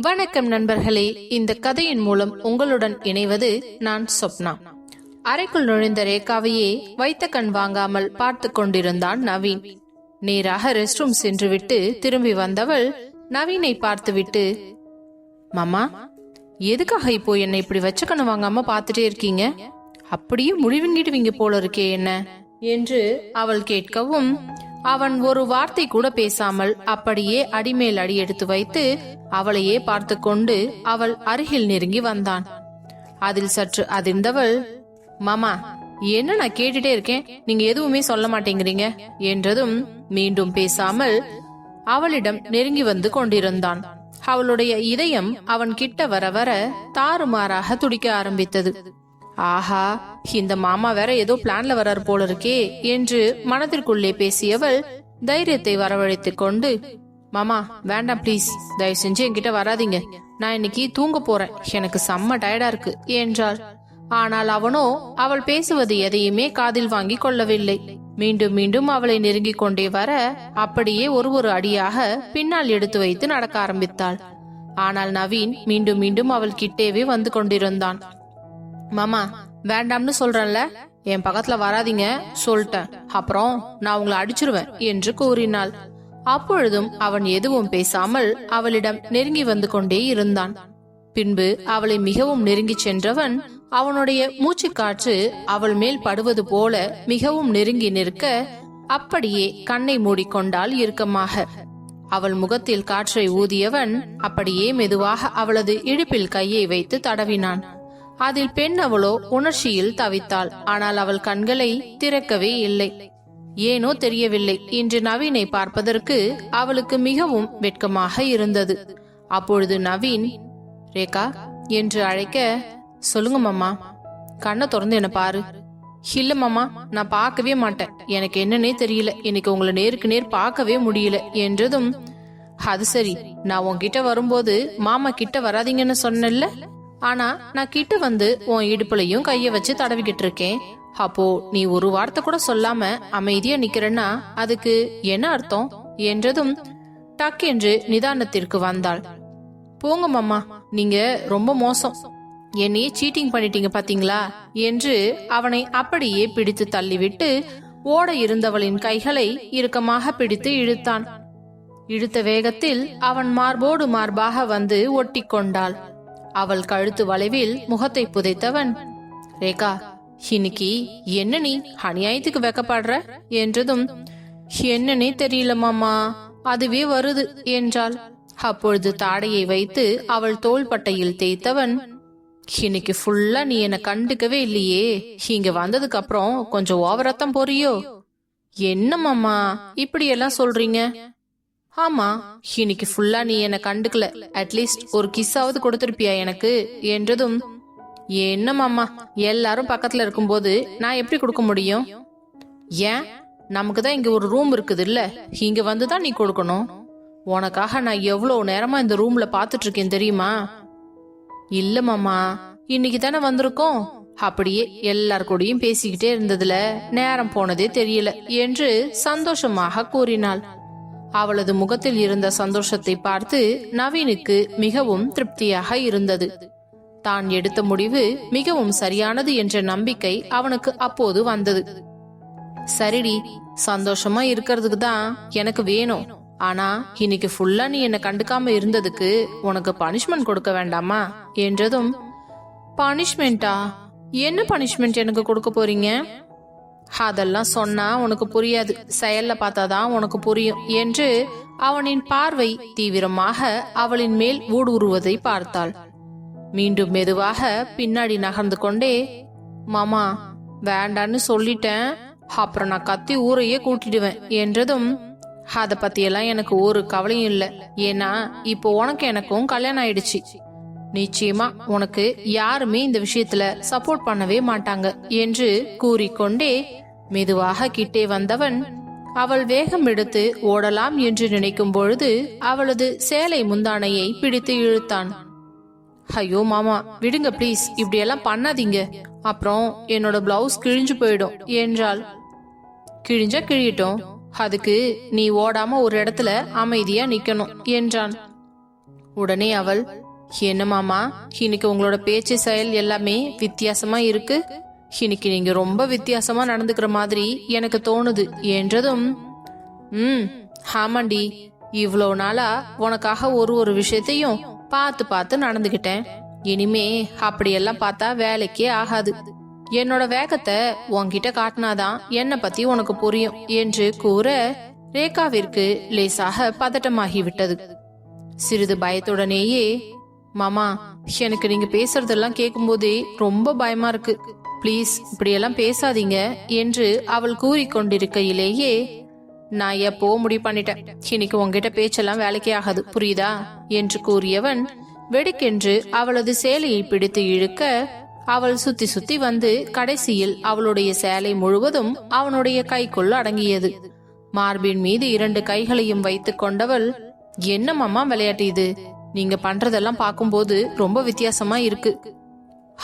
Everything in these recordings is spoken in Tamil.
வணக்கம் நண்பர்களே இந்த கதையின் மூலம் உங்களுடன் இணைவது நான் சொப்னா. அறைக்குள் நுழைந்த ரேகாவையே வைத்த கண் வாங்காமல் பார்த்து கொண்டிருந்தான் நவீன். நேராக ரெஸ்ட் ரூம் சென்றுவிட்டு திரும்பி வந்தவள் நவீனை பார்த்துவிட்டு மாமா எதுக்காக இப்போ என்னை இப்படி வச்ச கண் வாங்காம பார்த்துட்டே இருக்கீங்க? அப்படியே முடிவுங்கிடுவீங்க போல இருக்கே என்ன? என்று அவள் கேட்கவும் அவன் ஒரு வார்த்தை கூட பேசாமல் அப்படியே அடிமேல் அடி எடுத்து வைத்து அவளையே பார்த்து கொண்டு அவள் அருகில் நெருங்கி வந்தான். அதில் சற்று அதிர்ந்தவள் மாமா என்ன நான் கேட்டுட்டே இருக்கேன்? நீங்க எதுவுமே சொல்ல மாட்டேங்கிறீங்க? என்றதும் மீண்டும் பேசாமல் அவளிடம் நெருங்கி வந்து கொண்டிருந்தான். அவளுடைய இதயம் அவன் கிட்ட வர வர தாறுமாறாக துடிக்க ஆரம்பித்தது. ஆஹா இந்த மாமா வேற ஏதோ பிளான்ல வரார் போல இருக்கே என்று மனதிற்குள்ளே பேசியவள் தைரியத்தை வரவழைத்துக் கொண்டு மாமா வேண்டாம் ப்ளீஸ் தயவு செஞ்சு என்கிட்ட வராதீங்க. நான் இன்னைக்கு தூங்க போறேன். எனக்கு செம்ம டயர்டா இருக்கு என்றாள். ஆனால் அவனோ அவள் பேசுவது எதையுமே காதில் வாங்கி கொள்ளவில்லை. மீண்டும் மீண்டும் அவளை நெருங்கிக் கொண்டே வர அப்படியே ஒரு ஒரு அடியாக பின்னால் எடுத்து வைத்து நடக்க ஆரம்பித்தாள். ஆனால் நவீன் மீண்டும் மீண்டும் அவள் கிட்டேவே வந்து கொண்டிருந்தான். மாமா வேண்டாம்னு சொல்றேன்ல. என் பக்கத்துல வராதீங்க சொல்லிட்டேன். அப்புறம் நான் உங்களை அடிச்சிருவேன் என்று கூறினாள். அப்பொழுதும் அவன் எதுவும் பேசாமல் அவளிடம் நெருங்கி வந்து கொண்டே இருந்தான். பின்பு அவளை மிகவும் நெருங்கி சென்றவன் அவனுடைய மூச்சுக்காற்று அவள் மேல் படுவது போல மிகவும் நெருங்கி நிற்க அப்படியே கண்ணை மூடிக்கொண்டாள் இறுக்கமாக. அவள் முகத்தில் காற்றை ஊதியவன் அப்படியே மெதுவாக அவளது இடுப்பில் கையை வைத்து தடவினான். அதில் பெண் அவளோ உணர்ச்சியில் தவித்தாள். ஆனால் அவள் கண்களை திறக்கவே இல்லை. ஏனோ தெரியவில்லை. இன்று நவீனை பார்ப்பதற்கு அவளுக்கு மிகவும் வெட்கமாக இருந்தது. அப்பொழுது நவீன் ரேகா என்று அழைக்க சொல்லுங்க மாமா. கண்ணை திறந்து என்ன பாரு. இல்ல மாமா நான் பார்க்கவே மாட்டேன். எனக்கு என்னன்னே தெரியல. இன்னைக்கு உங்களை நேருக்கு நேர் பார்க்கவே முடியல. என்றதும் அது சரி. நான் உன்கிட்ட வரும்போது மாமா கிட்ட வராதீங்கன்னு சொன்னேன்ல. ஆனா நான் கிட்ட வந்து உன் இடுப்புலையும் கைய வச்சு தடவிக்கிட்டு இருக்கேன். அப்போ நீ ஒரு வார்த்தை கூட சொல்லாம அமைதியா நிக்கிறன்னா அதுக்கு என்ன அர்த்தம்? என்றதும் டக் என்று நிதானத்திற்கு வந்தாள். போங்க மாமா. நீங்க ரொம்ப மோசம். என்னையே சீட்டிங் பண்ணிட்டீங்க பாத்தீங்களா? என்று அவனை அப்படியே பிடித்து தள்ளிவிட்டு ஓட இருந்தவளின் கைகளை இறுக்கமாக பிடித்து இழுத்தான். இழுத்த வேகத்தில் அவன் மார்போடு மார்பாக வந்து ஒட்டி கொண்டாள் அவள் கழுத்து வளைவில் முகத்தை புதைத்தவன் ரேகா இன்னைக்கு என்ன நீ அநியாயத்துக்கு வெக்கப்படுற? என்றதும் என்னன்னே தெரியல மாமா அதுவே வருது என்றாள். அப்பொழுது தாடையை வைத்து அவள் தோள்பட்டையில் தேய்த்தவன் இன்னைக்கு ஃபுல்லா நீ என்ன கண்டுக்கவே இல்லையே இங்க வந்ததுக்கு அப்புறம் கொஞ்சம் ஓவரத்தம் போறியோ? என்ன மாமா இப்படி எல்லாம் சொல்றீங்க? ஆமா. இன்னைக்கு ஃபுல்லா நீ என்ன கண்டுக்கல. அட்லீஸ்ட் ஒரு கிஸ்ஸாவது கொடுத்திருப்பியா எனக்கு? என்றதும் என்ன மாமா? எல்லாரும் பக்கத்துல இருக்கும்போது நான் எப்படி கொடுக்க முடியும்? ஏன்? நமக்கு தான் இங்க ஒரு ரூம் இருக்குது இல்ல இங்க வந்து தான் நீ கொடுக்கணும். உனக்காக நான் எவ்வளவு நேரமா இந்த ரூம்ல பாத்துட்டு இருக்கேன் தெரியுமா? இல்ல மாமா. இன்னைக்கு தானே வந்திருக்கோம். அப்படியே எல்லார் கூடயும் பேசிக்கிட்டே இருந்ததுல நேரம் போனதே தெரியல என்று சந்தோஷமாக கூறினாள். அவளது முகத்தில் இருந்த சந்தோஷத்தை பார்த்து நவீனுக்கு மிகவும் திருப்தியாக இருந்தது. தான் எடுத்த முடிவு மிகவும் சரியானது என்ற நம்பிக்கை அவனுக்கு அப்போது வந்தது. சரிடி சந்தோஷமா இருக்கிறதுக்கு தான் எனக்கு வேணும். ஆனா இன்னைக்கு ஃபுல்லா நீ என்ன கண்டுக்காம இருந்ததுக்கு உனக்கு பனிஷ்மெண்ட் கொடுக்க வேண்டாமா? என்றதும் பனிஷ்மெண்டா என்ன பனிஷ்மெண்ட் எனக்கு கொடுக்க போறீங்க? அதெல்லாம் சொன்னா உனக்கு புரியாது. செயல்ல பார்த்தாதான் உனக்கு புரியும் என்று அவனின் பார்வை தீவிரமாக அவளின் மேல் ஊடுருவதை பார்த்தாள். மீண்டும் மெதுவாக பின்னாடி நகர்ந்து கொண்டே மாமா வேண்டான்னு சொல்லிட்டேன். அப்புறம் நான் கத்தி ஊரையே கூட்டிடுவேன் என்றதும் அத பத்தியெல்லாம் எனக்கு ஒரு கவலையும் இல்லை. ஏன்னா இப்போ உனக்கு எனக்கும் கல்யாணம் ஆயிடுச்சு. நிச்சயமா உனக்கு யாருமே இந்த விஷயத்துல சப்போர்ட் பண்ணவே மாட்டாங்க என்று கூறிக்கொண்டே மெதுவாக கிட்டே வந்தவன் அவள் வேகம் எடுத்து ஓடலாம் என்று நினைக்கும் பொழுது அவளது சேலை முந்தானையை பிடித்து இழுத்தான். ஐயோ மாமா விடுங்க ப்ளீஸ் இப்படியெல்லாம் பண்ணாதீங்க. அப்புறம் என்னோட பிளவுஸ் கிழிஞ்சு போயிடும் என்றாள். கிழிஞ்சா கிழியட்டும். அதுக்கு நீ ஓடாம ஒரு இடத்துல அமைதியா நிக்கணும் என்றான். உடனே அவள் என்ன மாமா இன்னைக்கு உங்களோட பேச்சு செயல் எல்லாமே வித்தியாசமா இருக்கு? இன்னைக்கு நீங்க ரொம்ப வித்தியாசமா நடந்துக்கிற மாதிரி எனக்கு தோணுது என்றதும் ம் ஆமாண்டி இவ்வளோ நாளா உனக்காக ஒரு ஒரு விஷயத்தையும் பார்த்து பார்த்து நடந்துகிட்டேன். இனிமே அப்படியெல்லாம் பார்த்தா வேலைக்கே ஆகாது. என்னோட வேகத்தை உன்கிட்ட காட்டினாதான் என்னை பத்தி உனக்கு புரியும் என்று கூற ரேகாவிற்கு லேசாக பதட்டமாகிவிட்டது. சிறிது பயத்துடனேயே மாமா எனக்கு நீங்க பேசுறதெல்லாம் கேட்கும்போதே ரொம்ப பயமா இருக்கு. ப்ளீஸ் இப்படியெல்லாம் பேசாதீங்க என்று அவள் கூறிக்கொண்டிருக்கையிலேயே நான் எப்போ முடிவு பண்ணிட்டேன். இன்னைக்கு உங்ககிட்ட பேச்செல்லாம் வேலைக்கே ஆகாது. புரியுதா? என்று கூறியவன் வெடுக்கென்று அவளது சேலையை பிடித்து இழுக்க அவள் சுத்தி சுத்தி வந்து கடைசியில் அவளுடைய சேலை முழுவதும் அவனுடைய கைக்குள் அடங்கியது. மார்பின் மீது இரண்டு கைகளையும் வைத்துக் கொண்டவள் என்ன விளையாட்டு இது? நீங்க பண்றதெல்லாம் பார்க்கும்போது ரொம்ப வித்தியாசமா இருக்கு.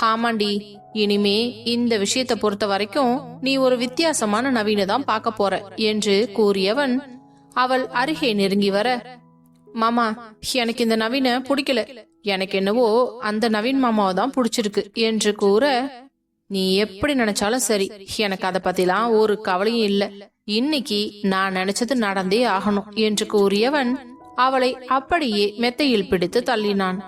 ஹாமாண்டி இனிமே இந்த விஷயத்தை பொறுத்த வரைக்கும் நீ ஒரு வித்தியாசமான நவீன தான் பார்க்க போற என்று கூறியவன் அவள் அருகே நெருங்கி வர. மாமா எனக்கு இந்த நவீன பிடிக்கல. எனக்கு என்னவோ அந்த நவீன் மாமாவை தான் பிடிச்சிருக்கு என்று கூற நீ எப்படி நினைச்சாலும் சரி எனக்கு அதை பத்திலாம் ஒரு கவலையும் இல்ல. இன்னைக்கு நான் நினைச்சது நடந்தே ஆகணும் என்று கூறியவன் அவளை அப்படியே மெத்தையில் பிடித்து தள்ளினான்.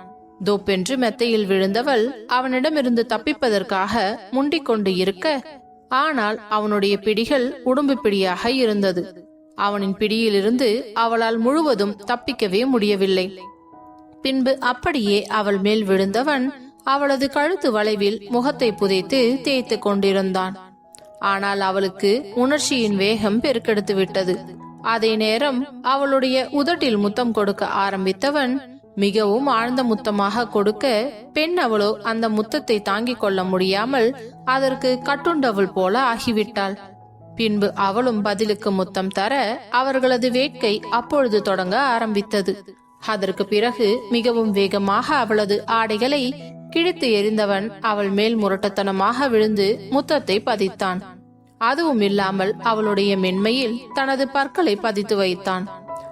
தோப்பென்று மெத்தையில் விழுந்தவள் அவனிடமிருந்து தப்பிப்பதற்காக முண்டிக் கொண்டு இருக்க ஆனால் அவனுடைய பிடிகள் உடும்பு பிடியாக இருந்தது. அவனின் பிடியிலிருந்து அவளால் முழுவதும் தப்பிக்கவே முடியவில்லை. பின்பு அப்படியே அவள் மேல் விழுந்தவன் அவளது கழுத்து வளைவில் முகத்தை புதைத்து தேய்த்து கொண்டிருந்தான். ஆனால் அவளுக்கு உணர்ச்சியின் வேகம் பெருக்கெடுத்து விட்டது அதே நேரம் அவளுடைய உதட்டில் முத்தம் கொடுக்க ஆரம்பித்தவன் மிகவும் ஆழ்ந்த முத்தமாக கொடுக்க பெண் அவளோ அந்த முத்தத்தை தாங்கிக் கொள்ள முடியாமல் அதற்கு கட்டுண்டவள் போல ஆகிவிட்டாள். பின்பு அவளும் பதிலுக்கு முத்தம் தர அவர்களது வேட்கை அப்பொழுது தொடங்க ஆரம்பித்தது. அதற்கு பிறகு மிகவும் வேகமாக அவளது ஆடைகளை கிழித்து எறிந்தவன் அவள் மேல் முரட்டத்தனமாக விழுந்து முத்தத்தை பதித்தான். அதுவும் இல்லாமல் அவளுடைய மென்மையில் தனது பற்களை பதித்து வைத்தான்.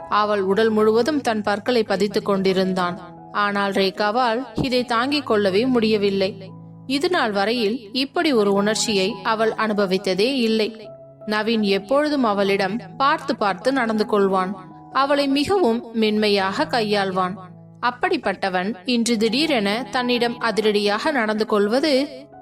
அவள் உடல் முழுவதும் தன் பற்களை பதித்துக் கொண்டிருந்தான். ஆனால் ரேகாவால் இதை தாங்கிக் கொள்ளவே முடியவில்லை. இது நாள் வரையில் இப்படி ஒரு உணர்ச்சியை அவள் அனுபவித்ததே இல்லை. நவீன் எப்பொழுதும் அவளிடம் பார்த்து பார்த்து நடந்து கொள்வான். அவளை மிகவும் மென்மையாக கையாள்வான். அப்படிப்பட்டவன் இன்று திடீரென தன்னிடம் அதிரடியாக நடந்து கொள்வது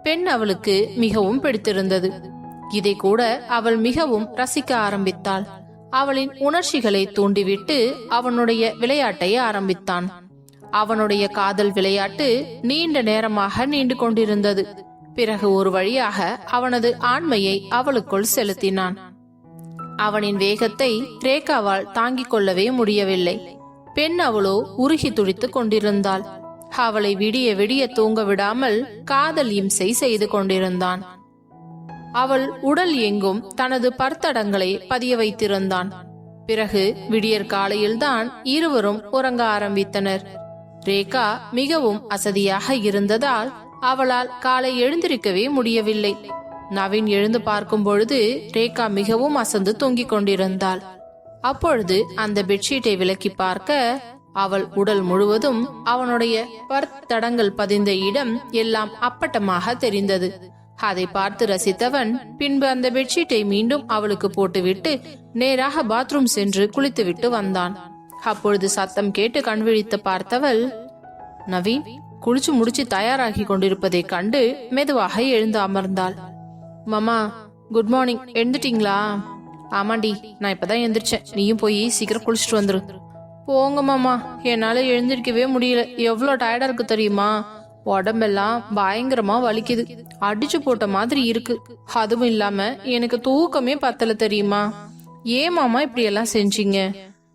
பெண் அவளுக்கு மிகவும் பிடித்திருந்தது. இதை கூட அவள் மிகவும் ரசிக்க ஆரம்பித்தாள். அவளின் உணர்ச்சிகளை தூண்டிவிட்டு அவனுடைய விளையாட்டை ஆரம்பித்தான். அவனுடைய காதல் விளையாட்டு நீண்ட நேரமாக நீண்டு கொண்டிருந்தது. பிறகு ஒரு வழியாக அவனது ஆண்மையை அவளுக்குள் செலுத்தினான். அவனின் வேகத்தை ரேகாவால் தாங்கிக் கொள்ளவே முடியவில்லை. பெண் அவளோ உருகி துடித்துக் கொண்டிருந்தாள். அவளை விடிய விடிய தூங்க விடாமல் காதல் இம்சை செய்து கொண்டிருந்தான். அவள் உடல் எங்கும் தனது பர்த்தடங்களை பதிய வைத்திருந்தான். பிறகு விடியற் காலையில்தான் இருவரும் உறங்க ஆரம்பித்தனர். ரேகா மிகவும் அசதியாக இருந்ததால் அவளால் காலை எழுந்திருக்கவே முடியவில்லை. நவீன் எழுந்து பார்க்கும் பொழுது ரேகா மிகவும் அசந்து தொங்கிக் கொண்டிருந்தாள். அப்பொழுது அந்த பெட்ஷீட்டை விலக்கி பார்க்க அவள் உடல் முழுவதும் அவனுடைய பர்த்தடங்கள் பதிந்த இடம் எல்லாம் அப்பட்டமாக தெரிந்தது. அதை பார்த்து ரசித்தவன் பின்பு அந்த பெட்ஷீட்டை மீண்டும் அவளுக்கு போட்டுவிட்டு நேராக பாத்ரூம் சென்று குளித்துவிட்டு வந்தான். அப்பொழுது சத்தம் கேட்டு கண் விழித்து பார்த்தவள் நவீன் குளிச்சு முடிச்சு தயாராகி கொண்டிருப்பதைக் கண்டு மெதுவாக எழுந்து அமர்ந்தாள். மாமா குட் மார்னிங் எழுந்துட்டீங்களா? ஆமாண்டி நான் இப்பதான் எந்திரிச்சேன் நீயும் போய் சீக்கிரம் குளிச்சுட்டு வந்துரு. போங்க மாமா. என்னால எழுந்திருக்கவே முடியல. எவ்வளவு டயர்டா இருக்கு தெரியுமா? உடம்பெல்லாம் பயங்கரமா வலிக்குது. அடிச்சு போட்ட மாதிரி இருக்கு. அதுவும் இல்லாம எனக்கு தூக்கமே பத்தல தெரியுமா? ஏன் மாமா இப்படி எல்லாம் செஞ்சீங்க?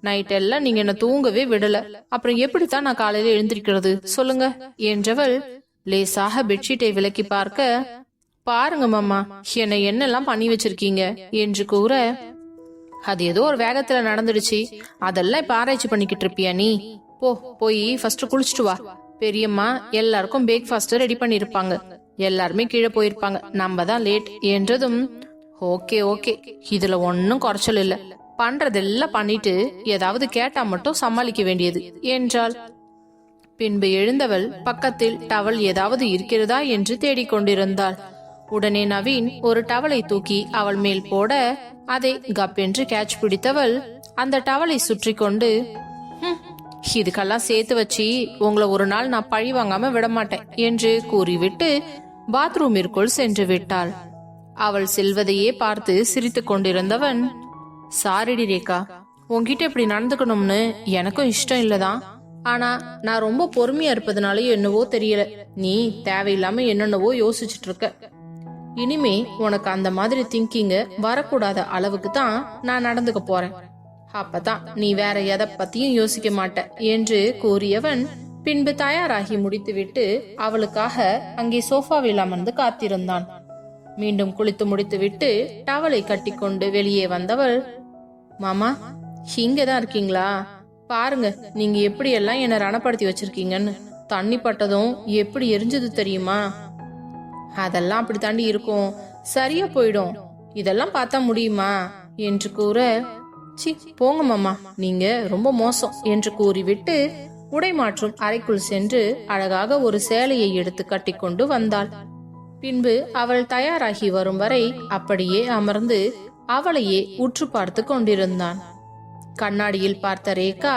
நைட் எல்லாம் நீங்க என்ன தூங்கவே விடல. அப்புறம் எப்படித்தான் நான் காலையில எழுந்திருக்கிறது? சொல்லுங்க. என்றவள் லேசாக பெட்ஷீட்டை விலக்கி பார்க்க பாருங்க மாமா என்னை என்னெல்லாம் பண்ணி வச்சிருக்கீங்க? என்று கூற அது ஏதோ ஒரு வேகத்துல நடந்துடுச்சு. அதெல்லாம் இப்ப ஆராய்ச்சி பண்ணிக்கிட்டு இருப்பியா நீ? போ போய் ஃபர்ஸ்ட் குளிச்சுட்டு வா. பெரியம்மா எல்லாருக்கும் பிரேக்ஃபாஸ்ட் ரெடி பண்ணிருப்பாங்க. எல்லாருமே கீழே போயிருப்பாங்க. நம்ம தான் லேட் என்றதும் ஓகே ஓகே இதுல ஒன்னும் குறைச்சல் இல்ல. பண்றதெல்லாம் பண்ணிட்டு ஏதாவது கேட்டா மட்டும் சமாளிக்க வேண்டியது என்றாள். பின்பு எழுந்தவள் பக்கத்தில் டவல் ஏதாவது இருக்கிறதா? என்று தேடிக்கொண்டிருந்தாள் உடனே நவீன் ஒரு டவலை தூக்கி அவள் மேல் போட அதை கப் என்று கேட்ச் பிடித்தவள் அந்த டவலை சுற்றி கொண்டு இதுக்கெல்லாம் சேர்த்து வச்சு உங்களை ஒரு நாள் நான் பழி வாங்காம விட மாட்டேன் என்று கூறிவிட்டு பாத்ரூமிற்குள் சென்று விட்டாள். அவள் செல்வதையே பார்த்து சிரித்து கொண்டிருந்தவன் சாரிடி ரேகா உன்கிட்ட இப்படி நடந்துக்கணும்னு எனக்கும் இஷ்டம் இல்லதான். ஆனா நான் ரொம்ப பொறுமையா இருப்பதனால என்னவோ தெரியல. நீ தேவையில்லாம என்னென்னவோ யோசிச்சுட்டு இருக்க இனிமே உனக்கு அந்த மாதிரி திங்கிங்க வரக்கூடாத அளவுக்கு தான் நான் நடந்துக்க போறேன். அப்பதான் நீ வேற எதை பத்தியும் யோசிக்க மாட்ட என்று கூறியவன் பின்பு தயாராகி முடித்துவிட்டு அவளுக்காக அங்கே சோஃபாவில் அமர்ந்து காத்திருந்தான். மீண்டும் குளித்து முடித்துவிட்டு டவலை கட்டிக்கொண்டு வெளியே வந்தவள் மாமா இங்கதான் இருக்கீங்களா? பாருங்க நீங்க எப்படி எல்லாம் என்ன ரணப்படுத்தி வச்சிருக்கீங்கன்னு. தண்ணி பட்டதும் எப்படி எரிஞ்சது தெரியுமா? அதெல்லாம் அப்படி தாண்டி இருக்கும். சரியா போயிடும். இதெல்லாம் பார்த்தா முடியுமா? என்று கூற சி போங்க மாமா. நீங்க ரொம்ப மோசம் என்று கூறிவிட்டு உடை மாற்றும் அறைக்குள் சென்று அழகாக ஒரு சேலையை எடுத்து கட்டிக்கொண்டு வந்தாள். பின்பு அவள் தயாராகி வரும் வரை அப்படியே அமர்ந்து அவளையே உற்று பார்த்து கொண்டிருந்தான். கண்ணாடியில் பார்த்த ரேகா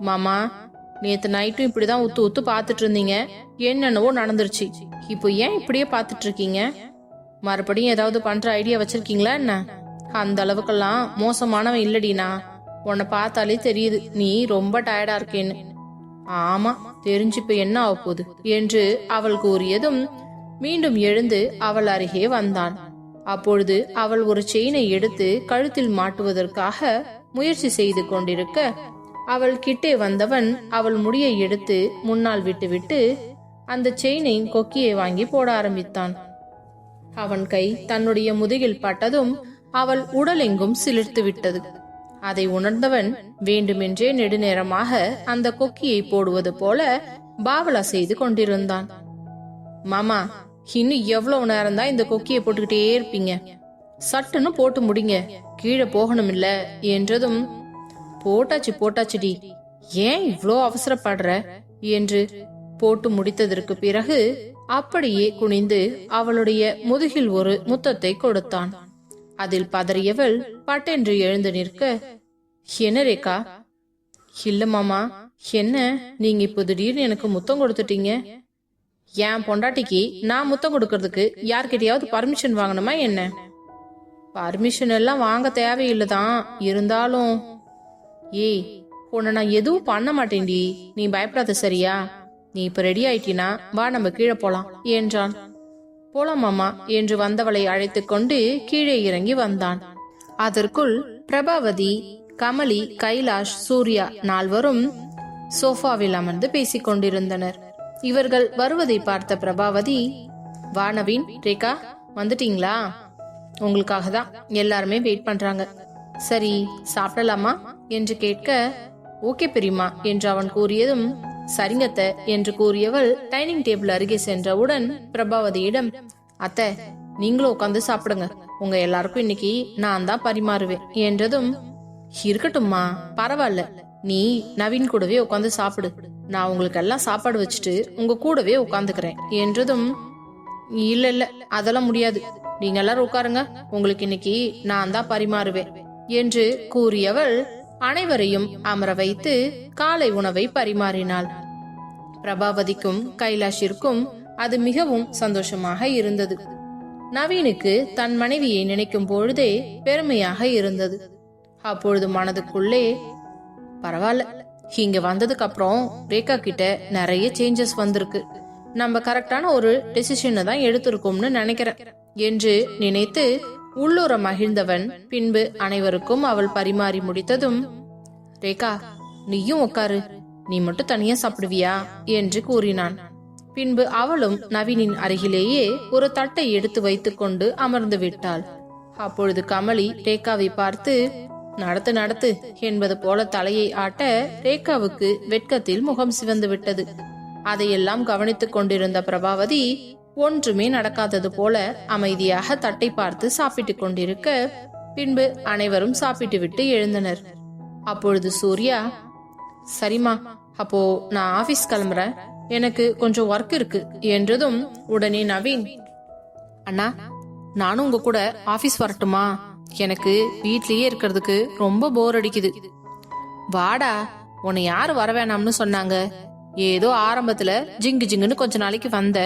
மாமா நேத்து நைட்டும் இப்படிதான் உத்து உத்து பார்த்துட்டு இருந்தீங்க. என்னென்னவோ நடந்துருச்சு. இப்போ ஏன் இப்படியே பார்த்துட்டு இருக்கீங்க? மறுபடியும் ஏதாவது பண்ற ஐடியா வச்சிருக்கீங்களா என்ன? அந்த அளவுக்கெல்லாம் மோசமானவன் இல்லடினா. உன்னை பார்த்தாலே தெரியுது நீ ரொம்ப டயர்டா இருக்கேன்னு. ஆமா தெரிஞ்சு இப்ப என்ன ஆக போகுது என்று அவள் கூறியதும் மீண்டும் எழுந்து அவள் அருகே வந்தான். அப்பொழுது அவள் ஒரு செயினை எடுத்து கழுத்தில் மாட்டுவதற்காக முயற்சி செய்து கொண்டிருக்க அவள் கிட்டே வந்தவன் அவள் முடியை எடுத்து முன்னால் விட்டுவிட்டு அந்த செயினை கொக்கியை வாங்கி போட ஆரம்பித்தான். அவன் கை தன்னுடைய முதுகில் பட்டதும் அவள் உடலெங்கும் சிலிர்த்து விட்டது அதை உணர்ந்தவன் வேண்டுமென்றே நெடுநேரமாக அந்த கொக்கியை போடுவது போல பாவலா செய்து கொண்டிருந்தான். மாமா இன்னும் எவ்வளவு நேரம் தான் இந்த கொக்கியை போட்டுக்கிட்டே இருப்பீங்க? சட்டுன்னு போட்டு முடிங்க. கீழே போகணும் இல்ல என்றதும் போட்டாச்சு போட்டாச்சுடி. ஏன் இவ்ளோ அவசரப்படுற? என்று போட்டு முடித்ததற்கு பிறகு அப்படியே குனிந்து அவளுடைய முதுகில் ஒரு முத்தத்தை கொடுத்தான். அதில் பதறியவள் பட்டென்று எழுந்து நிற்க என்ன ரேகா? இல்ல மாமா என்ன? நீங்க இப்போ திடீர்னு எனக்கு முத்தம் கொடுத்துட்டீங்க. என் பொண்டாட்டிக்கு நான் முத்தம் கொடுக்கறதுக்கு யார்கிட்டயாவது பர்மிஷன் வாங்கணுமா என்ன? பர்மிஷன் எல்லாம் வாங்க தேவையில்லைதான் இருந்தாலும் ஏய் உன்னை நான் எதுவும் பண்ண மாட்டேன்டி. நீ பயப்படாத சரியா? நீ இப்ப ரெடி ஆயிட்டினா வா நம்ம கீழே போலாம் என்றான். போலாமாமா என்று வந்தவளை அழைத்துக் கொண்டு கீழே இறங்கி வந்தான். அதற்குள் பிரபாவதி கமலி கைலாஷ் சூர்யா நால்வரும் சோஃபாவில் அமர்ந்து பேசிக் கொண்டிருந்தனர். இவர்கள் வருவதை பார்த்த பிரபாவதி வானவின் ரேகா வந்துட்டீங்களா? உங்களுக்காக தான் எல்லாருமே வெயிட் பண்றாங்க. சரி சாப்பிடலாமா? என்று கேட்க ஓகே பெரியம்மா என்று அவன் கூறியதும் சரிங்கத்த என்று கூறியவள் டைனிங் டேபிள் அருகே சென்றவுடன் பிரபாவதியிடம் அத்தை நீங்களும் உட்காந்து சாப்பிடுங்க. உங்க எல்லாருக்கும் இன்னைக்கு நான் தான் பரிமாறுவேன். என்றதும் இருக்கட்டும்மா பரவாயில்ல. நீ நவீன் கூடவே உட்காந்து சாப்பிடு. நான் உங்களுக்கு எல்லாம் சாப்பாடு வச்சுட்டு உங்க கூடவே உட்காந்துக்கிறேன் என்றதும் இல்ல இல்ல அதெல்லாம் முடியாது. நீங்க எல்லாரும் உட்காருங்க. உங்களுக்கு இன்னைக்கு நான் தான் பரிமாறுவேன். என்று கூறியவள் அனைவரையும் அமர வைத்து காலை உணவை பரிமாறினாள். பிரபாவதிக்கும் கைலாஷிற்கும் அது மிகவும் சந்தோஷமாக இருந்தது. நவீனுக்கு தன் மனைவியை நினைக்கும் பொழுதே பெருமையாக இருந்தது. அப்பொழுது மனதுக்குள்ளே பரவாயில்ல இங்க வந்ததுக்கு அப்புறம் ரேகா கிட்ட நிறைய சேஞ்சஸ் வந்திருக்கு. நம்ம கரெக்டான ஒரு டெசிஷனை தான் எடுத்திருக்கோம்னு நினைக்கிறேன் என்று நினைத்து உள்ளூர மகிழ்ந்தவன் பின்பு அனைவருக்கும் அவள் பரிமாறி முடித்ததும் ரேகா நீயும் உட்காரு நீ மட்டும் தனியா சாப்பிடுவியா? என்று கூறினான். பின்பு அவளும் நவீனின் அருகிலேயே ஒரு தட்டை எடுத்து வைத்துக்கொண்டு அமர்ந்து விட்டாள். அப்பொழுது கமலி ரேகாவை பார்த்து நடத்து நடத்து என்பது போல தலையை ஆட்ட ரேகாவுக்கு வெட்கத்தில் முகம் சிவந்து விட்டது. அதையெல்லாம் கவனித்துக் கொண்டிருந்த பிரபாவதி ஒன்றுமே நடக்காதது போல அமைதியாக தட்டை பார்த்து சாப்பிட்டுக் கொண்டிருக்க பின்பு அனைவரும் சாப்பிட்டு விட்டு எழுந்தனர். அப்பொழுது சூர்யா சரிம்மா அப்போ நான் ஆபீஸ் கிளம்புறேன். எனக்கு கொஞ்சம் ஒர்க் இருக்கு என்றதும் உடனே நவீன் அண்ணா நானும் உங்க கூட ஆபீஸ் வரட்டுமா? எனக்கு வீட்லயே இருக்கிறதுக்கு ரொம்ப போர் அடிக்குது. வாடா உன்னை யாரு வர வேணாம்னு சொன்னாங்க? ஏதோ ஆரம்பத்துல ஜிங்கு ஜிங்குன்னு கொஞ்ச நாளைக்கு வந்த.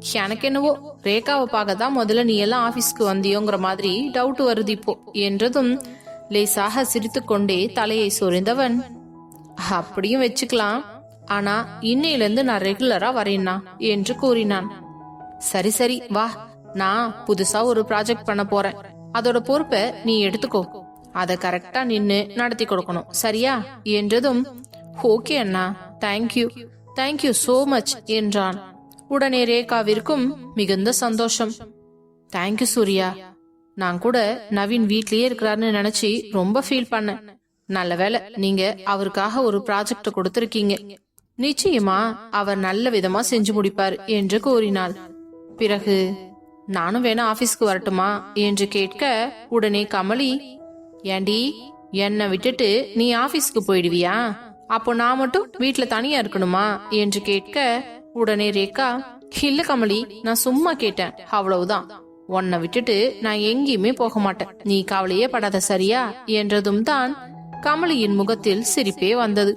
எனக்கு என்னவோ ரேகாவை பார்க்க தான் முதல்ல நீ எல்லாம் ஆபீஸ்க்கு வந்தியோங்கிற மாதிரி டவுட் வருது இப்போ என்றதும் லேசாக சிரித்துக்கொண்டே தலையை சொரிந்தவன். அப்படியும் வச்சுக்கலாம். ஆனா இன்னையிலிருந்து நான் ரெகுலரா வரேன்னா என்று கூறினான். சரி சரி வா. நான் புதுசா ஒரு ப்ராஜெக்ட் பண்ண போறேன். அதோட பொறுப்பை நீ எடுத்துக்கோ. அதை கரெக்டா நின்னு நடத்தி கொடுக்கணும். சரியா? என்றதும் okay Anna. Thank you thank you so much என்றான். உடனே ரேகாவிற்கும் மிகுந்த சந்தோஷம். Thank you Surya. நான் கூட நவீன் வீட்லயே இருக்கிறாருன்னு நினைச்சு ரொம்ப ஃபீல் பண்ணேன். நல்ல வேளை நீங்க அவருக்காக ஒரு ப்ராஜெக்ட் கொடுத்திருக்கீங்க. நிச்சயமா அவர் நல்ல விதமா செஞ்சு முடிப்பார் என்று கூறினாள். பிறகு நானும் வேணா ஆபீஸ்க்கு வரட்டுமா? என்று கேட்க உடனே கமலி ஏண்டி என்னை விட்டுட்டு நீ ஆபீஸ்க்கு போயிடுவியா? அப்போ நான் மட்டும் வீட்டுல தனியா இருக்கணுமா? என்று கேட்க உடனே ரேகா இல்ல கமலி நான் சும்மா கேட்டேன். அவ்வளவுதான். உன்னை விட்டுட்டு நான் எங்கேயுமே போக மாட்டேன். நீ கவலையே படாத சரியா? என்றதும் தான் கமலியின் முகத்தில் சிரிப்பே வந்தது.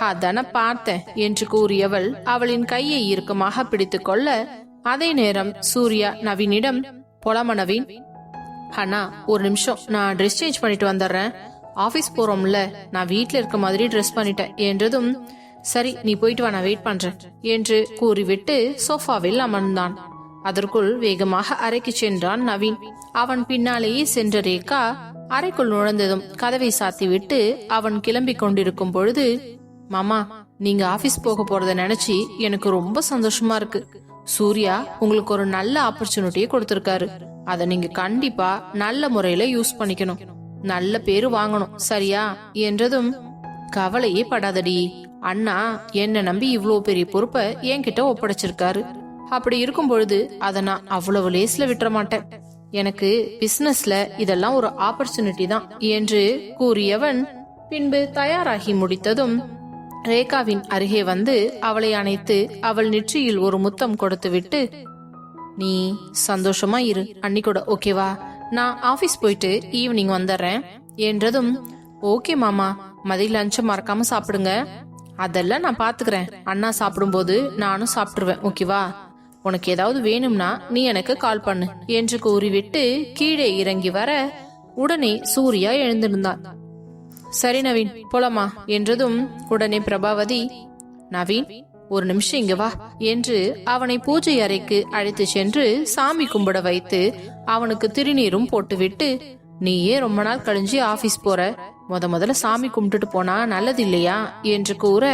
அதான பார்த்தேன் என்று கூறியவள் அவளின் கையை இறுக்கமாக பிடித்துக் கொள்ள அதே நேரம் சூர்யா நவீனிடம் போலாமா நவீன் அண்ணா ஒரு நிமிஷம். நான் ட்ரெஸ் சேஞ்ச் பண்ணிட்டு வந்துடுறேன். ஆபீஸ் போறோம்ல. நான் வீட்ல இருக்க மாதிரி ட்ரெஸ் பண்ணிட்டேன் என்றதும் சரி நீ போயிட்டு வா நான் வெயிட் பண்றேன் என்று கூறிவிட்டு சோஃபாவில் அமர்ந்தான். அதற்குள் வேகமாக அறைக்கு சென்றான் நவீன். அவன் பின்னாலேயே சென்ற ரேகா அறைக்குள் நுழைந்ததும் கதவை சாத்திவிட்டு அவன் கிளம்பிக் கொண்டிருக்கும் பொழுது மாமா நீங்க ஆபீஸ் போக போறத நினைச்சு எனக்கு ரொம்ப சந்தோஷமா இருக்கு. சூர்யா உங்களுக்கு ஒரு நல்ல ஆப்பர்ச்சுனிட்டியை கொடுத்திருக்காரு. அத நீங்க கண்டிப்பா நல்ல முறையில யூஸ் பண்ணிக்கணும். நல்ல பேரு வாங்கணும் சரியா? என்றதும் கவலையே படாதடி. அண்ணா என்ன நம்பி இவ்வளோ பெரிய பொறுப்பை என்கிட்ட ஒப்படைச்சிருக்காரு. அப்படி இருக்கும் பொழுது அதை நான் அவ்வளவு லேஸ்ல விட்டுற மாட்டேன் எனக்கு பிசினஸ்ல இதெல்லாம் ஒரு ஆப்பர்ச்சுனிட்டி தான் என்று கூறியவன் பின்பு தயாராகி முடித்ததும் ரேகாவின் அருகே வந்து அவளை அணைத்து அவள் நெற்றியில் ஒரு முத்தம் கொடுத்துவிட்டு நீ சந்தோஷமா இரு அன்னி கூட ஓகேவா நான் ஆபீஸ் போயிட்டு ஈவினிங் வந்துடுறேன் என்றதும் ஓகே மாமா மதிய லஞ்சம் மறக்காம சாப்பிடுங்க. அதெல்லாம் நான் பாத்துக்கிறேன். அண்ணா சாப்பிடும்போது நானும் சாப்பிட்டுருவேன் ஓகேவா? உனக்கு ஏதாவது வேணும்னா நீ எனக்கு கால் பண்ணு என்று கூறிவிட்டு கீழே இறங்கி வர உடனே சூர்யா எழுந்திருந்தான். சரி நவீன் போலாமா? என்றதும் உடனே பிரபாவதி நவீன் ஒரு நிமிஷம் இங்க வா என்று அவனை பூஜை அறைக்கு அழைத்து சென்று சாமி கும்பிட வைத்து அவனுக்கு திருநீரும் போட்டுவிட்டு நீயே ரொம்ப நாள் கழிஞ்சு ஆபீஸ் போற முத முதல்ல சாமி கும்பிட்டுட்டு போனா நல்லது இல்லையா என்று கூற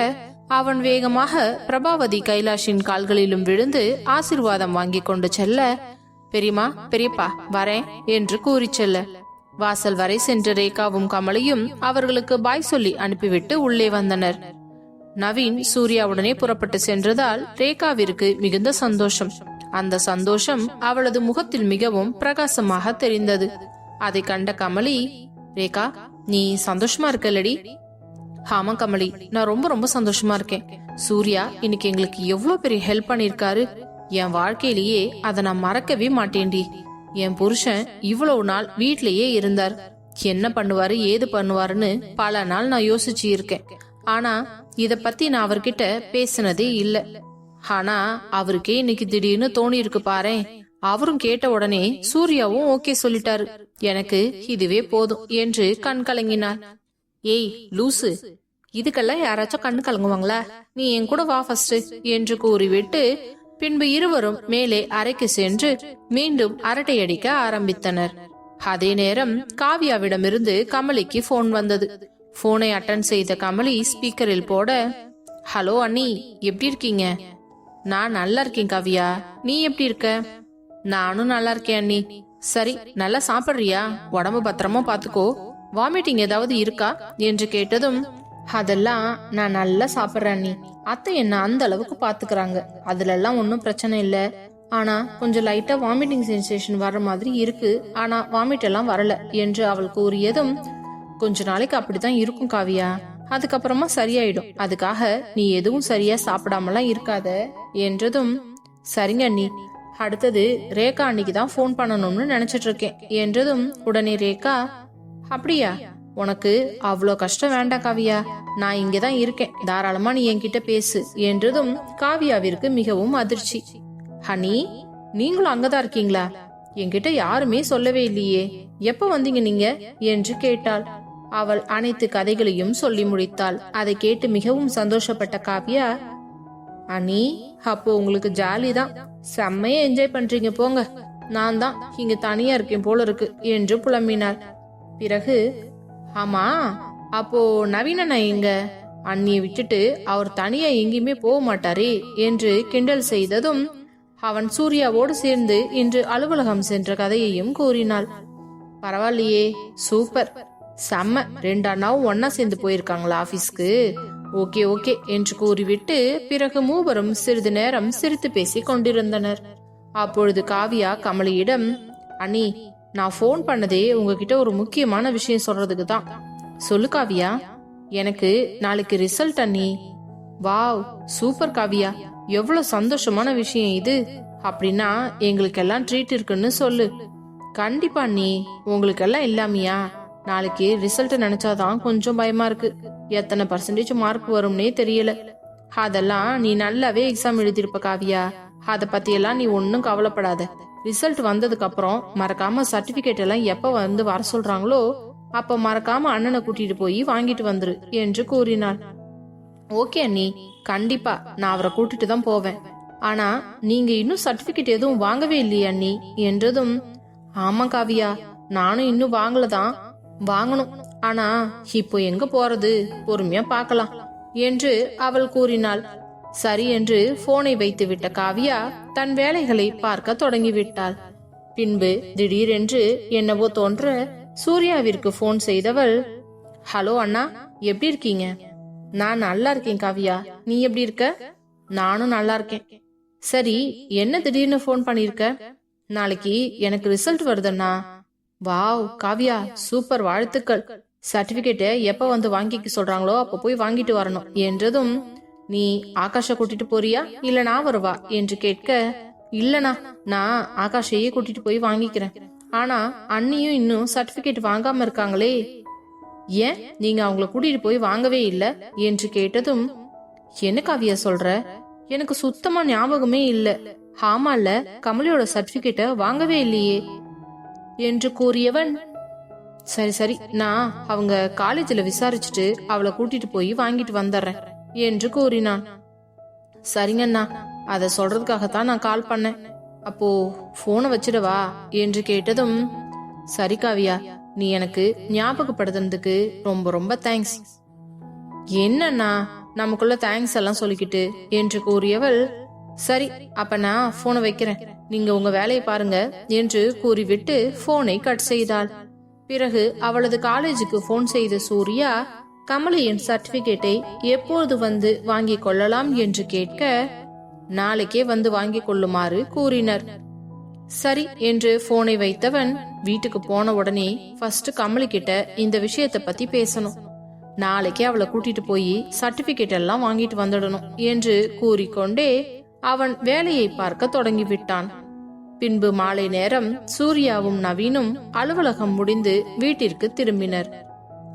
அவன் வேகமாக பிரபாவதி கைலாஷின் கால்களிலும் விழுந்து ஆசிர்வாதம் வாங்கி கொண்டு செல்ல பெரியமா பெரியப்பா வரேன் என்று கூறிச் செல்ல. வாசல் வரை சென்ற ரேகாவும் கமலையும் அவர்களுக்கு பாய் சொல்லி அனுப்பிவிட்டு உள்ளே வந்தனர். நவீன் சூர்யாவுடனே புறப்பட்டு சென்றதால் ரேகாவிற்கு மிகுந்த சந்தோஷம். அந்த சந்தோஷம் அவளது முகத்தில் மிகவும் பிரகாசமாக தெரிந்தது. அதை கண்ட கமலி ரேகா நீ சந்தோஷமா இருக்கலடி ஆமா கமலி நான் ரொம்ப ரொம்ப சந்தோஷமா இருக்கேன். சூர்யா இன்னைக்கு எங்களுக்கு எவ்வளவு பெரிய ஹெல்ப் பண்ணிருக்காரு என் வாழ்க்கையிலேயே அதை நான் மறக்கவே மாட்டேன்டி. என் புருஷன் இவ்வளவு நாள் வீட்லயே இருந்தார். என்ன பண்ணுவாரு ஏது பண்ணுவாருன்னு பல நாள் நான் யோசிச்சு இருக்கேன். ஆனா இத பத்தி நான் அவர்கிட்ட பேசினதே இல்ல. ஆனா அவருக்கே இன்னைக்கு திடீர்னு தோணி இருக்கு பாரேன். அவரும் கேட்ட உடனே சூர்யாவும் ஓகே சொல்லிட்டாரு. எனக்கு இதுவே போதும் என்று கண் கலங்கினார். ஏய் லூசு இதுக்கெல்லாம் யாராச்சும் கண்ணு கலங்குவாங்களா? நீ என் கூட வா ஃபர்ஸ்ட் என்று கூறிவிட்டு பின்பு இருவரும் மேலே அறைக்கு சென்று மீண்டும் அரட்டை அடிக்க ஆரம்பித்தனர். அதே நேரம் காவியாவிடமிருந்து கமலிக்கு போன் வந்தது. போனை அட்டன் செய்த கமலி ஸ்பீக்கரில் போட ஹலோ அண்ணி எப்படி இருக்கீங்க? நான் நல்லா இருக்கேன் காவியா. நீ எப்படி இருக்க? நானும் நல்லா இருக்கேன் அண்ணி. சரி நல்லா சாப்பிடுறியா? உடம்பு பத்திரமா பாத்துக்கோ. வாமிட்டிங் ஏதாவது இருக்கா? என்று கேட்டதும் அதெல்லாம் நான் நல்லா சாப்பிடுறேன் நீ அத்தை என்ன அந்த அளவுக்கு பாத்துக்கிறாங்க. அதுல எல்லாம் ஒன்றும் பிரச்சனை இல்ல. ஆனா கொஞ்சம் லைட்டா வாமிட்டிங் சென்சேஷன் வர்ற மாதிரி இருக்கு. ஆனா வாமிட் எல்லாம் வரல என்று அவள் கூறியதும் கொஞ்ச நாளைக்கு அப்படித்தான் இருக்கும் காவியா. அதுக்கப்புறமா சரியாயிடும். அதுக்காக நீ எதுவும் சரியா சாப்பிடாமலாம் இருக்காத என்றதும் சரிங்க நீ அடுத்தது ரேகா அன்னைக்கு தான் ஃபோன் பண்ணணும்னு நினைச்சிட்டு இருக்கேன் என்றதும் உடனே ரேகா அப்படியா? உனக்கு அவ்வளோ கஷ்டம் வேண்டாம் காவியா. நான் இங்கே தான் இருக்கேன். தாராளமா நீ என்கிட்ட பேசு. என்றதும் காவியாவிற்கு மிகவும் அதிர்ச்சி. ஹனி நீங்களும் அங்கதான் இருக்கீங்களா? என்கிட்ட யாருமே சொல்லவே இல்லையே. எப்ப வந்தீங்க நீங்க? என்று கேட்டாள். அவள் அனைத்து கதைகளையும் சொல்லி முடித்தாள். அதை கேட்டு மிகவும் சந்தோஷப்பட்ட காவியா அனி அப்போ உங்களுக்கு ஜாலி தான் செம்மையா என்ஜாய் பண்றீங்க போங்க. நான் தான் இங்க தனியா இருக்கேன் போல இருக்கு என்று புலம்பினாள். பிறகு ஆமா அப்போ நவீனண்ணா எங்க? அண்ணியை விட்டுட்டு அவர் தனியா எங்கேயுமே போக மாட்டாரே என்று கிண்டல் செய்ததும் அவன் சூர்யாவோடு சேர்ந்து இன்று அலுவலகம் சென்ற கதையையும் கூறினாள். பரவாயில்லையே சூப்பர். செம்ம. ரெண்டு அண்ணாவும் ஒன்னா சேர்ந்து போயிருக்காங்களா ஆபீஸ்க்கு ஓகே ஓகே என்று கூறிவிட்டு பிறகு மூவரும் சிறிது நேரம் சிரித்து பேசிக் கொண்டிருந்தனர். அப்பொழுது காவியா கமலியிடம் அண்ணி நான் ஃபோன் பண்ணதே உங்ககிட்ட ஒரு முக்கியமான விஷயம் சொல்றதுக்கு தான் சொல்லு காவியா எனக்கு நாளைக்கு ரிசல்ட் அண்ணி. வாவ் சூப்பர் காவியா எவ்வளவு சந்தோஷமான விஷயம் இது. அப்படின்னா எங்களுக்கெல்லாம் ட்ரீட் இருக்குன்னு சொல்லு. கண்டிப்பா நீ உங்களுக்கெல்லாம் இல்லாமியா? நாளைக்கு ரிசல்ட் நினைச்சாதான் கொஞ்சம் பயமா இருக்கு. எத்தனை பர்சன்டேஜ் மார்க் வரும்னே தெரியல. அதெல்லாம் நீ நல்லாவே எக்ஸாம் எழுதியிருப்ப காவியா. அதை பத்தியெல்லாம் நீ ஒன்றும் கவலைப்படாத. ரிசல்ட் வந்ததுக்கு அப்புறம் மறக்காம சர்டிபிகேட் எல்லாம் எப்ப வந்து வர சொல்றாங்களோ அப்ப மறக்காம அண்ணனை கூட்டிட்டு போய் வாங்கிட்டு வந்துரு என்று கூறினாள். ஓகே அண்ணி கண்டிப்பா நான் அவரை கூட்டிட்டு தான் போவேன். ஆனா நீங்க இன்னும் சர்டிபிகேட் எதுவும் வாங்கவே இல்லையா அண்ணி என்றதும் ஆமா காவியா நானும் இன்னும் வாங்கலதான். வாங்கணும். ஆனா இப்போ எங்க போறது? பொறுமையா பார்க்கலாம் என்று அவள் கூறினாள். சரி என்று போனை வைத்துவிட்ட காவியா தன் வேலைகளை பார்க்க தொடங்கிவிட்டாள். பின்பு திடீரென்று என்னவோ தோன்ற சூர்யாவிற்கு போன் செய்தவள் ஹலோ அண்ணா எப்படி இருக்கீங்க? நான் நல்லா இருக்கேன் காவியா. நீ எப்படி இருக்க? நானும் நல்லா இருக்கேன். சரி என்ன திடீர்னு ஃபோன் பண்ணிருக்க? நாளைக்கு எனக்கு ரிசல்ட் வருதுண்ணா வாவ் காவியா சூப்பர் வாழ்த்துக்கள். சர்டிபிகேட்டை எப்ப வந்து வாங்கிக்க சொல்றாங்களோ அப்ப போய் வாங்கிட்டு வரணும். என்றதும் நீ ஆகாஷ கூட்டிட்டு போறியா? இல்ல நான் வருவா? என்று கேட்க இல்லனா நான் ஆகாஷையே கூட்டிட்டு போய் வாங்கிக்கிறேன். ஆனா அண்ணியும் இன்னும் சர்டிபிகேட் வாங்காம இருக்காங்களே. ஏன்? நீங்க அவங்கள கூட்டிட்டு போய் வாங்கவே இல்ல? என்று கேட்டதும் என்ன காவியா சொல்ற? எனக்கு சுத்தமா ஞாபகமே இல்ல. ஆமால கமலியோட சர்டிபிகேட்ட வாங்கவே இல்லையே. என்று கூறியவன் சரி சரி நான் அவங்க காலேஜில் விசாரிச்சுட்டு அவளை கூட்டிட்டு போய் வாங்கிட்டு வந்துடுறேன் என்று கூறினான். சரிங்கண்ணா அதை சொல்றதுக்காகத்தான் நான் கால் பண்ணேன். அப்போ போனை வச்சிடவா? என்று கேட்டதும் சரி காவியா. நீ எனக்கு ஞாபகப்படுத்துனதுக்கு ரொம்ப ரொம்ப தேங்க்ஸ் என்னண்ணா நமக்குள்ள தேங்க்ஸ் எல்லாம் சொல்லிக்கிட்டு என்று கூறியவள் சரி அப்ப நான் போனை வைக்கிறேன். நீங்க உங்க வேலையை பாருங்க என்று கூறிவிட்டு போனை கட் செய்தாள். பிறகு அவளது காலேஜுக்கு போன் செய்த சூர்யா கமலியின் சர்டிபிகேட்டை எப்போது வந்து வாங்கிக் கொள்ளலாம் என்று கேட்க நாளைக்கே வந்து வாங்கிக் கொள்ளுமாறு கூறினர். சரி என்று போனை வைத்தவன் வீட்டுக்கு போன உடனே ஃபர்ஸ்ட் கமலி கிட்ட இந்த விஷயத்தை பத்தி பேசணும். நாளைக்கே அவளை கூட்டிட்டு போய் சர்டிபிகேட் எல்லாம் வாங்கிட்டு வந்துடணும் என்று கூறிக்கொண்டே அவன் வேலையை பார்க்க தொடங்கிவிட்டான். பின்பு மாலை நேரம் சூர்யாவும் நவீனும் அலுவலகம் முடிந்து வீட்டிற்கு திரும்பினர்.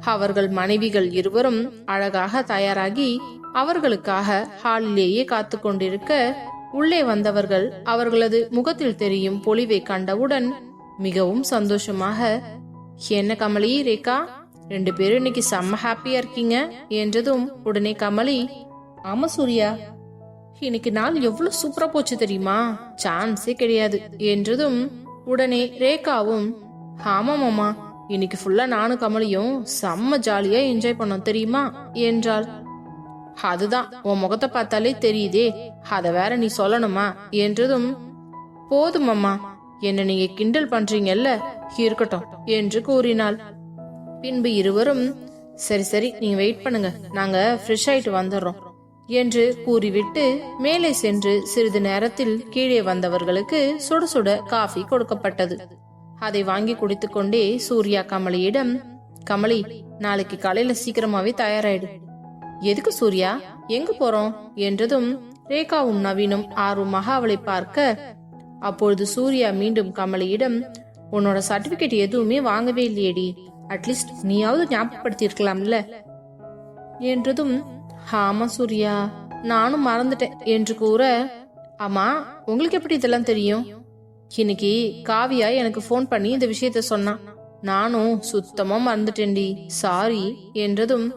அவர்கள் மனைவிகள் இருவரும் அழகாக தயாராகி அவர்களுக்காக ஹாலிலேயே காத்து கொண்டிருக்க உள்ளே வந்தவர்கள் அவர்களது முகத்தில் தெரியும் பொலிவை கண்டவுடன் மிகவும் சந்தோஷமாக என்ன கமலி ரேகா ரெண்டு பேரும் இன்னைக்கு செம்ம ஹாப்பியா இருக்கீங்க என்றதும் உடனே கமலி ஆமா சூர்யா இன்னைக்கு நாள் எவ்வளவு சூப்பரா போச்சு தெரியுமா? சான்ஸே கிடையாது. என்றதும் உடனே ரேகாவும் ஆமா மாமா இன்னைக்கு ஃபுல்லா நானும் கமலியும் செம்ம ஜாலியா என்ஜாய் பண்ணோம் தெரியுமா? என்றாள். அதுதான் உன் முகத்தை பார்த்தாலே தெரியுதே அத வேற நீ சொல்லணுமா? என்றதும் போதும் அம்மா என்ன நீங்க கிண்டல் பண்றீங்கல்ல இருக்கட்டும் என்று கூறினாள். பின்பு இருவரும் சரி சரி நீங்க வெயிட் பண்ணுங்க நாங்க ஃப்ரெஷ் ஆயிட்டு வந்துடுறோம். என்று கூறிவிட்டு மேலே சென்று சிறிது நேரத்தில் கீழே வந்தவர்களுக்கு சுட சுட காஃபி கொடுக்கப்பட்டது. அதை வாங்கி குடித்துக்கொண்டே சூர்யா கமலியிடம் கமலி நாளைக்கு காலையில சீக்கிரமாவே தயாராயிடு. எதுக்கு சூர்யா? எங்க போறோம்? என்றதும் ரேகாவும் நவீனும் ஆர்வமாக அவளை பார்க்க அப்பொழுது சூர்யா மீண்டும் கமலியிடம் உன்னோட சர்டிபிகேட் எதுவுமே வாங்கவே இல்லையேடி. அட்லீஸ்ட் நீயாவது ஞாபகப்படுத்தி இருக்கலாம்ல என்றதும் ஆமா சூர்யா நானும் மறந்துட்டேன் என்று கூற ஆமா உங்களுக்கு எப்படி இதெல்லாம் தெரியும்? இன்னைக்கு காவியா எனக்கு ஃபோன் பண்ணி இந்த விஷயத்த சொன்னான். நானும் சுத்தமா மறந்துட்டேன்டி சாரி என்றதும்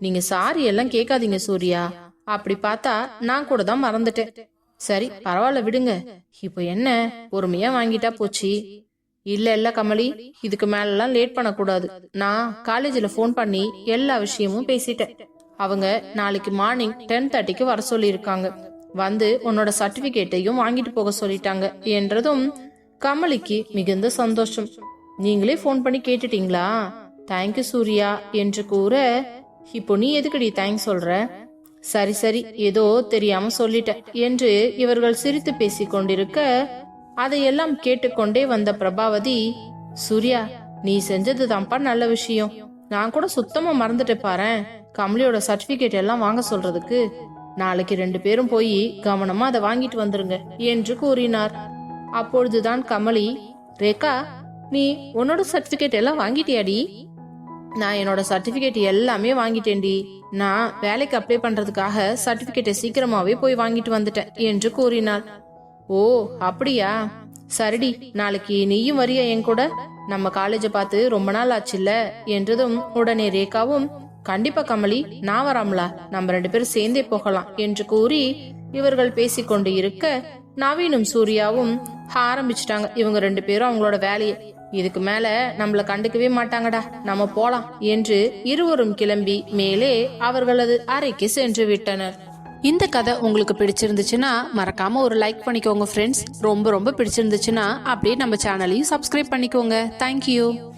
நீங்க சாரி எல்லாம் கேட்காதீங்க சூர்யா அப்படி பார்த்தா நான் கூட தான் மறந்துட்டேன். சரி பரவாயில்ல விடுங்க. இப்போ என்ன? பொறுமையா வாங்கிட்டா போச்சு. இல்ல இல்ல கமலி இதுக்கு மேலலாம் லேட் பண்ணக்கூடாது. நான் காலேஜ்ல ஃபோன் பண்ணி எல்லா விஷயமும் பேசிட்டேன். அவங்க நாளைக்கு மார்னிங் டென் தேர்ட்டிக்கு வர சொல்லியிருக்காங்க. வந்து உன்னோட சர்டிபிகேட்டையும் வாங்கிட்டு போக சொல்லிட்டாங்க. என்றதும் கமலிக்கு மிகுந்த சந்தோஷம். நீங்களே ஃபோன் பண்ணி கேட்டுட்டீங்களா? தேங்க்யூ சூர்யா என்று கூற இப்போ நீ எதுக்குடி தேங்க்ஸ் சொல்ற? சரி சரி ஏதோ தெரியாம சொல்லிட்டேன் என்று இவர்கள் சிரித்து பேசிக் கொண்டிருக்க அதையெல்லாம் கேட்டுக்கொண்டே வந்த பிரபாவதி சூர்யா நீ செஞ்சது தான்ப்பா நல்ல விஷயம். நான் கூட சுத்தமா மறந்துட்டு பாரேன். கமலியோட சர்டிபிகேட் எல்லாம் வாங்க சொல்றதுக்கு நாளைக்கு ரெண்டு பேரும் போய் கவனமா அதை வாங்கிட்டு வந்துருங்க என்று கூறினார். அப்பொழுதுதான் கமலி ரேகா நீ உன்னோட சர்டிபிகேட் எல்லாம் வாங்கிட்டியாடி? நான் என்னோட சர்டிபிகேட் எல்லாமே வாங்கிட்டேன்டி. நான் வேலைக்கு அப்ளை பண்றதுக்காக சர்டிபிகேட்டை சீக்கிரமாவே போய் வாங்கிட்டு வந்துட்டேன் என்று கூறினாள். ஓ அப்படியா? சரிடி நாளைக்கு நீயும் வரியா என் கூட? நம்ம காலேஜை பார்த்து ரொம்ப நாள் ஆச்சுல்ல? என்றதும் உடனே ரேகாவும் கண்டிப்பா கமலி நான் வராமலா. நம்ம ரெண்டு பேரும் சேர்ந்தே போகலாம் என்று கூறி இவர்கள் பேசிக்கொண்டு இருக்க நவீனும் சூர்யாவும் ஆரம்பிச்சிட்டாங்க. இவங்க ரெண்டு பேரும் அவங்களோட வேலையை. இதுக்கு மேல நம்மள கண்டுக்கவே மாட்டாங்கடா. நம்ம போலாம் என்று இருவரும் கிளம்பி மேலே அவர்களது அறைக்கு சென்று விட்டனர். இந்த கதை உங்களுக்கு பிடிச்சிருந்துச்சுன்னா மறக்காம ஒரு லைக் பண்ணிக்கோங்க ஃப்ரெண்ட்ஸ் ரொம்ப ரொம்ப பிடிச்சிருந்துச்சுன்னா அப்படியே நம்ம சேனலையும் சப்ஸ்கிரைப் பண்ணிக்கோங்க. தேங்க்யூ